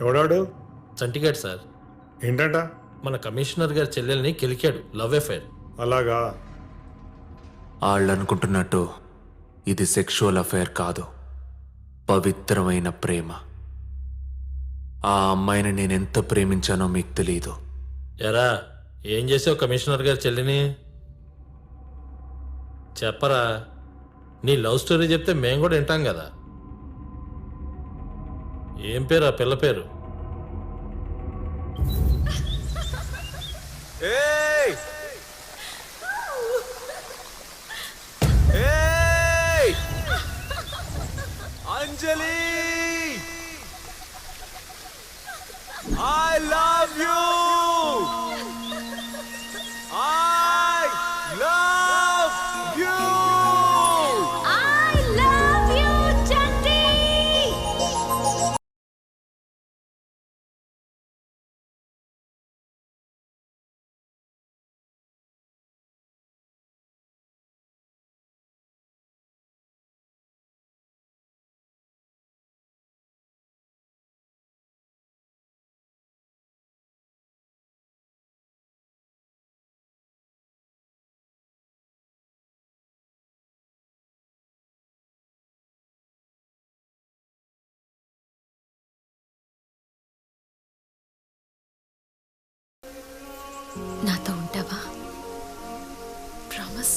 ఎవడాడు? చంటిగాడు సార్. ఏంటంట? మన కమిషనర్ గారి చెల్లెల్ని కెలికాడు లవ్ అఫైర్ అలాగా? వాళ్ళు అనుకుంటున్నట్టు ఇది సెక్షువల్ అఫైర్ కాదు పవిత్రమైన ప్రేమ. ఆ అమ్మాయిని నేను ఎంత ప్రేమించానో మీకు తెలియదు ఎరా ఏం చేసావు కమిషనర్ గారి చెల్లిని? చెప్పరా నీ లవ్ స్టోరీ చెప్తే మేము కూడా వింటాం కదా. ఏం పేరు ఆ పిల్ల పేరు? అంజలి! ఐ లవ్ యూ నాతో ఉంటావా ప్రామిస్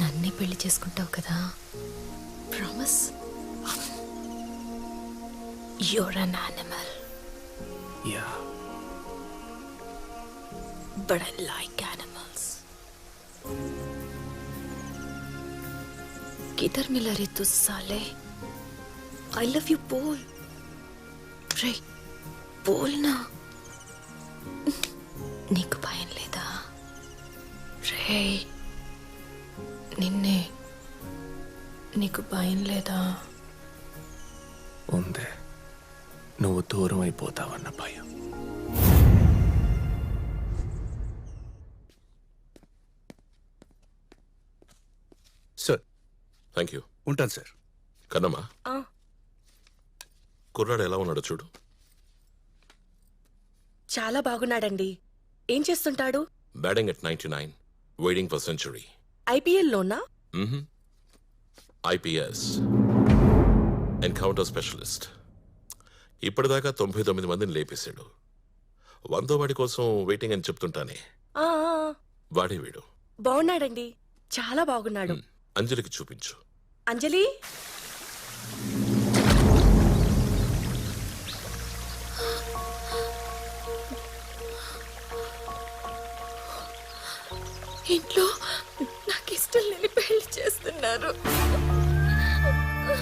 నన్నే పెళ్లి చేసుకుంటావు కదా promise you're an animal ya but I like animals किधर मिला रे तू साले आई लव यू बोल రే बोल ना నీకు భయం లేదా రే నిన్నే నీకు భయం లేదా? ఉంది నువ్వు దూరం అయిపోతావన్న భయం. సార్. థ్యాంక్ యూ ఉంటాను సార్. కన్నమ్మా. కుర్రాడు ఎలా ఉన్నాడో చూడు. చాలా బాగున్నాడండి. ఏం చేస్తుంటాడు? Batting at ninety nine waiting for century ఐపీఎల్లోనా? IPS. Encounter specialist ఇప్పటిదాకా తొంభై తొమ్మిది మందిని లేపేశాడు. వందో వాడి కోసం వెయిటింగ్ అని చెప్తుంటానే. ఆ, ఆ, వాడే వీడు. బాగున్నాడండి. చాలా బాగున్నాడు. అంజలికి చూపించు. అంజలి? ఇంట్లో నాకు ఇష్టం లేని పెళ్ళి చేస్తున్నారు.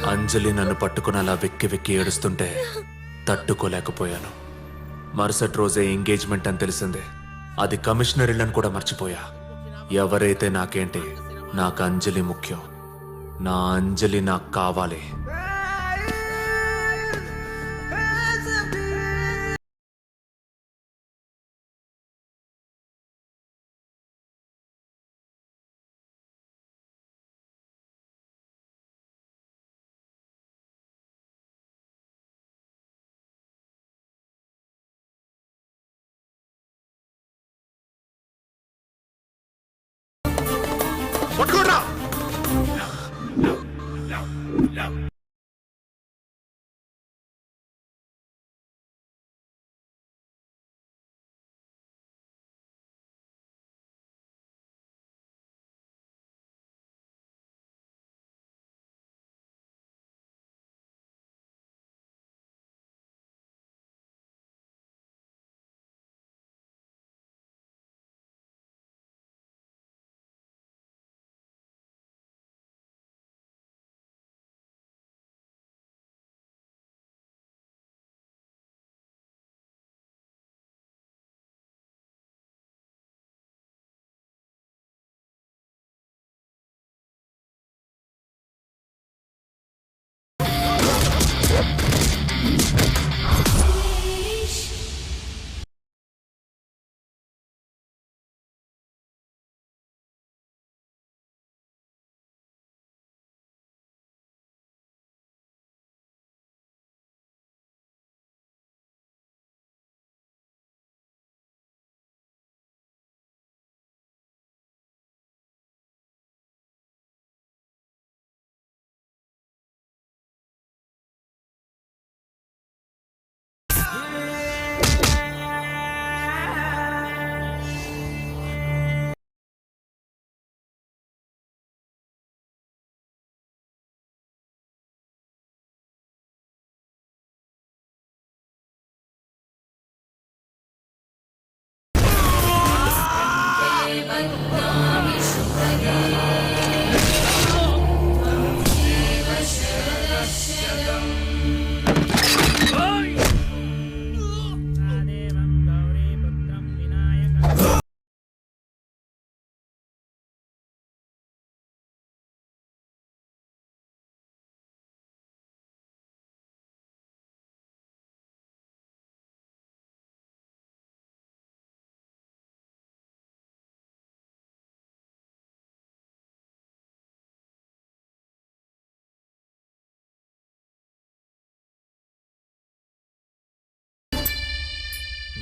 అంజలి నన్ను పట్టుకుని అలా వెక్కి వెక్కి ఏడుస్తుంటే తట్టుకోలేకపోయాను. మరుసటి రోజే ఎంగేజ్మెంట్ అని తెలిసిందే. అది కమిషనర్ ఇళ్ళని కూడా మర్చిపోయా. ఎవరైతే నాకేంటి నాకు అంజలి ముఖ్యం. నా అంజలి నాకు కావాలి. పట్టుకోండి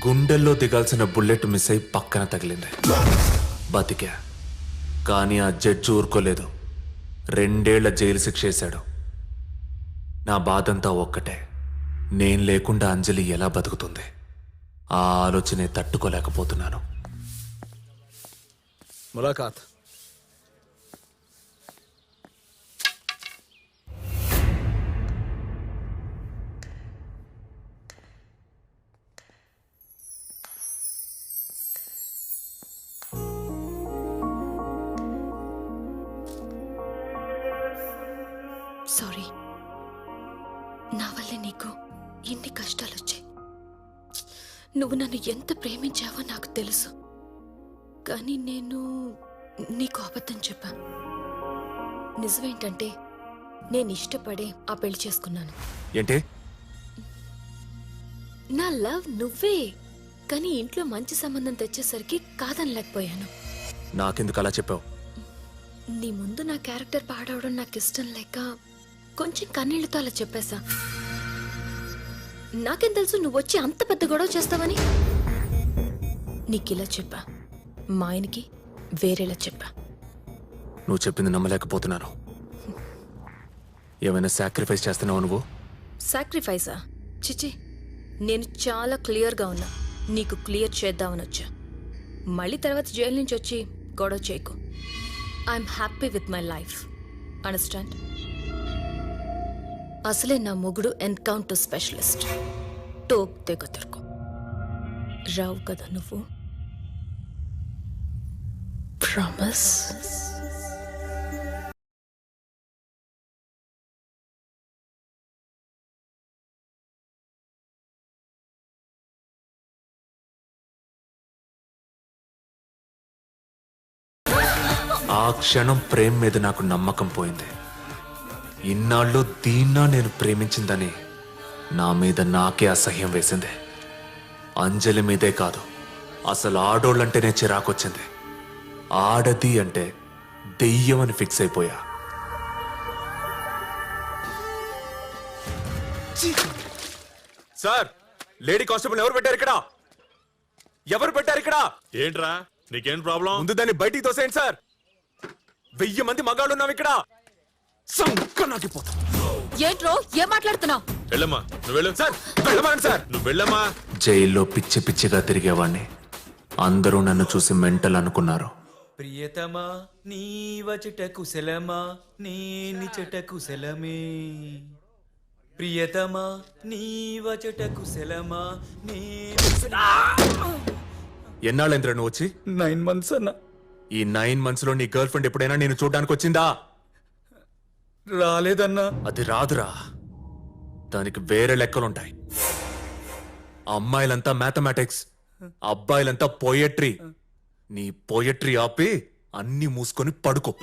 గుండెల్లో దిగాల్సిన బుల్లెట్ మిస్ అయి పక్కన తగిలింది. బతికా. కానీ ఆ జడ్జి ఊరుకోలేదు. రెండేళ్ళ జైలు శిక్ష వేశాడు నా బాధంతా ఒక్కటే. నేను లేకుండా అంజలి ఎలా బతుకుతుంది? ఆ ఆలోచనే తట్టుకోలేకపోతున్నాను. ములాఖాత్. నా వల్లే నీకు ఇన్ని కష్టాలు వచ్చాయి నువ్వు నన్ను ఎంత ప్రేమించావో నాకు తెలుసు. కానీ నేను నీకు అబద్ధం చెప్పాను. నిజమేంటంటే నేను ఇష్టపడే ఆ పెళ్ళి చేసుకున్నాను. ఏంటి? నా లవ్ నువ్వే కానీ ఇంట్లో మంచి సంబంధం తెచ్చేసరికి కాదనలేకపోయాను. నాకెందుకు అలా చెప్పావు? నీ ముందు నా క్యారెక్టర్ పాడవడం నాకు ఇష్టం లేక కొంచెం కన్నీళ్ళతో అలా చెప్పేశా. నాకేం తెలుసు నువ్వు వచ్చి అంత పెద్ద గొడవ చేస్తావని? నీకిలా చెప్పా. మా ఆయనకి వేరేలా చెప్పా. నువ్వు చెప్పింది నమ్మలేకపోతున్నాను. ఏమైనా సాక్రిఫైస్ చేస్తున్నావు నువ్వు? సాక్రిఫైసా చిచి నేను చాలా క్లియర్గా ఉన్నా. నీకు క్లియర్ చేద్దామని వచ్చా. మళ్ళీ తర్వాత జైలు నుంచి వచ్చి గొడవ చేయకు. I'm happy with my life understand అసలే నా మొగుడు ఎన్కౌంటర్ స్పెషలిస్ట్. టోక్ తెగతరుకు రావు కదా నువ్వు? ప్రామిస్ ఆ క్షణం ప్రేమ్ మీద నాకు నమ్మకం పోయింది. ఇన్నాళ్ళు దీన్నా నేను ప్రేమించిందని నా మీద నాకే అసహ్యం వేసింది. అంజలి మీదే కాదు అసలు ఆడోళ్ళంటేనే చిరాకొచ్చింది. ఆడది అంటే దెయ్యం అని ఫిక్స్ అయిపోయా. సార్ లేడీ కానిస్టేబుల్ ఎవరు పెట్టారు ఇక్కడ? ఎవరు పెట్టారు ఇక్కడ? ఏంట్రా? నీకేం ప్రాబ్లం? ముందు దాన్ని బయటికి తోసేయండి సార్. వెయ్యి మంది మగాళ్ళు ఉన్నాం ఇక్కడ. సంక నాకిపోతాం ఏంట్రో? ఏం మాట్లాడుతున్నావు? వెళ్ళమ్మా. నువ్వు వెళ్ళు. సార్ వెళ్ళమనండి సార్. నువ్వు వెళ్ళమ్మా. జైల్లో పిచ్చి పిచ్చిగా తిరిగేవాణ్ణి. అందరూ నన్ను చూసి మెంటల్ అనుకున్నారు. ప్రియతమా నీ వచట కుశలమా నీ నిచట కుశలమే. ప్రియతమా నీ వచట కుశలమా నీ ఎన్నాళ్ళేంద్ర నువ్వు వచ్చి? నైన్ మంత్స్ అన్న. ఈ నైన్ మంత్స్లో నీ గర్ల్ ఫ్రెండ్ ఎప్పుడైనా నేను చూడడానికి వచ్చిందా రాలేదన్నా? అది రాదురా. దానికి వేరే లెక్కలుంటాయి. అమ్మాయిలంతా మ్యాథమెటిక్స్ అబ్బాయిలంతా పోయట్రీ. నీ పోయట్రీ ఆపి అన్ని మూసుకొని పడుకో.